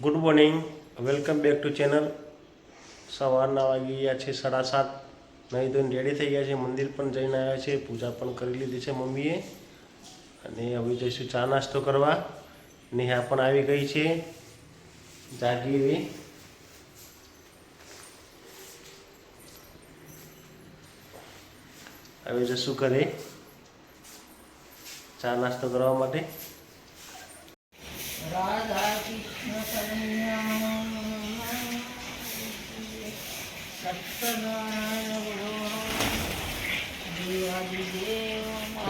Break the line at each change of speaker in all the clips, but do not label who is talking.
Good morning. Welcome back to channel. સવારના વાગી ગયા છે સાડા સાત. નહીં ધોઈને રેડી થઈ ગયા છે. મંદિર પણ જઈને આવ્યા છે. પૂજા પણ કરી લીધી છે મમ્મીએ. અને હવે જઈશું ચા નાસ્તો કરવા. નેહા પણ આવી ગઈ છે જાગી એવી હવે જશું ઘરે. ચા નાસ્તો કરવા માટે.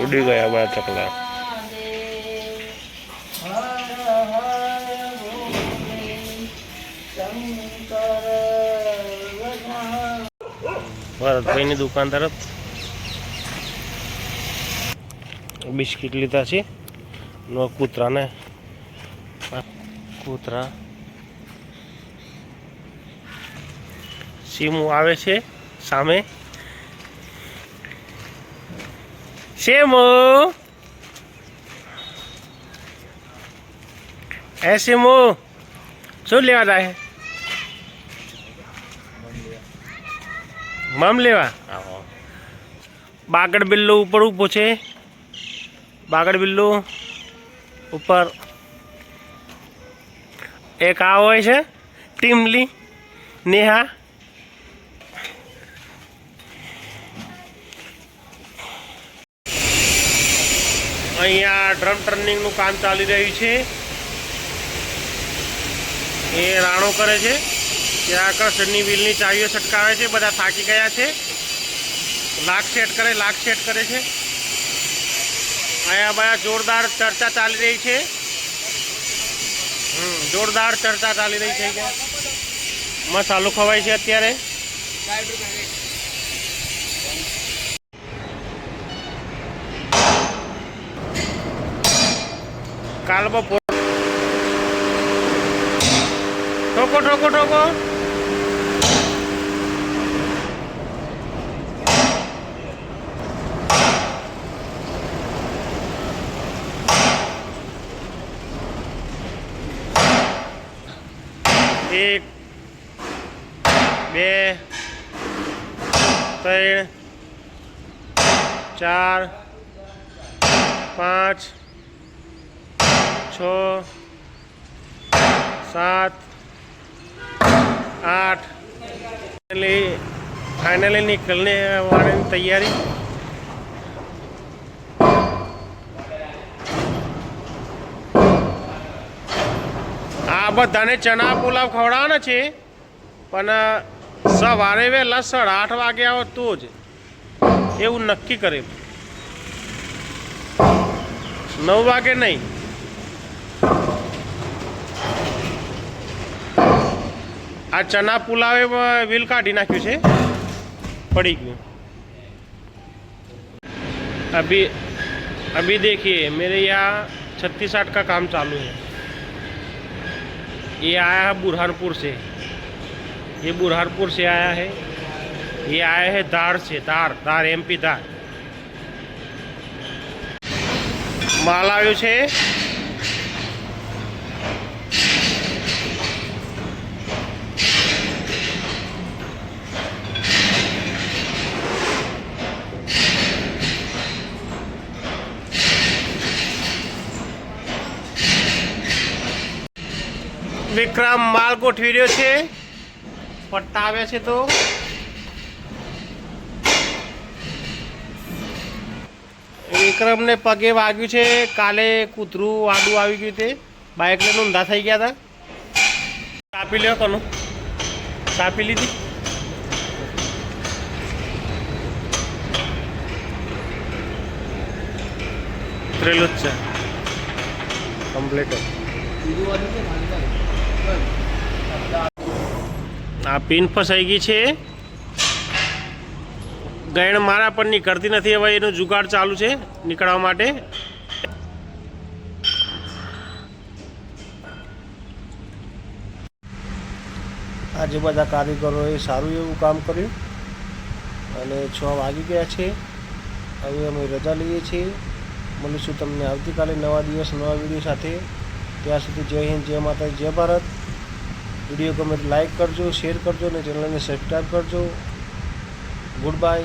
ઉડી ગયા બધા ચકલા. ભરતભાઈની દુકાન તરફ બિસ્કિટ લીધા છે કૂતરાને કૂતરા. સીમુ આવે છે સામે. સેમો એ સીમુ શું લેવા જાય? મમ લેવા? બાગડ બિલ્લુ ઉપર ઊભો છે. બાગડ બિલ્લુ ઉપર એક આ હોય છે, ટીમલી, નેહા. અહીંયા ડ્રમ ટર્નિંગનું કામ ચાલી રહ્યું છે. એ રાણો કરે છે. ત્યાં આગળ સન્ની વ્હીલની ચાવીઓ છટકાવે છે, બધા થાકી ગયા છે. લાખ સેટ કરે, લાખ સેટ કરે છે. અહીંયા બધા જોરદાર ચર્ચા ચાલી રહી છે. જોરદાર ચર્ચા ચાલી રહી છે કે મસાલો ખવાય છે અત્યારે. કાલ બપોર ઠોકો ઠોકો ઠોકો. એક બે ત્રણ ચાર પાંચ છ સાત આઠ. એટલે ફાઇનલી નીકળને વાળાની તૈયારી. બધાને ચણા પુલાવ ખવડાવવાના છે પણ સવારે વહેલા સાડા આઠ વાગે આવો તો જ એવું નક્કી કરેલું નવ વાગે નહીં આ ચના પુલાવે વ્હીલ કાઢી નાખ્યું છે પડી ગયું अभी अभी देखिए मेरे यहाँ छत्तीस आठ का काम चालू है ये आया है बुरहानपुर से ये बुरहानपुर से आया है ये आया है दार से दार दार एमपी दार માલ આવ્યો છે વિક્રમ માલ ગોઠવી રહ્યો છે. પટ્ટા આવ્યા છે તો. વિક્રમને પગે વાગ્યું છે. કાલે કૂતરું આડું આવી ગયું તે. બાઇક લઈને ઊંધા થઈ ગયા હતા. કાપી લ્યો કોનું? કાપી લીધી. ત્રેલું જ છે. કમ્પ્લીટ આ પિન ફસાઈ ગઈ છે. ગયણ મારા પણ નીકળતી નથી, હવે એનું જુગાડ ચાલુ છે નીકળવા માટે. આજે બધા કારીગરોએ સારું એવું કામ કર્યું. અને છ વાગી ગયા છે. હવે અમે રજા લઈએ છીએ. મળીશું તમને આવતીકાલે નવા દિવસ, નવા વીડિયો સાથે. ત્યાં સુધી જય હિન્દ, જય માતા જય ભારત. વીડિયો ગમે લાઇક કરજો શેર કરજો અને ચેનલને સબસ્ક્રાઈબ કરજો. Good bye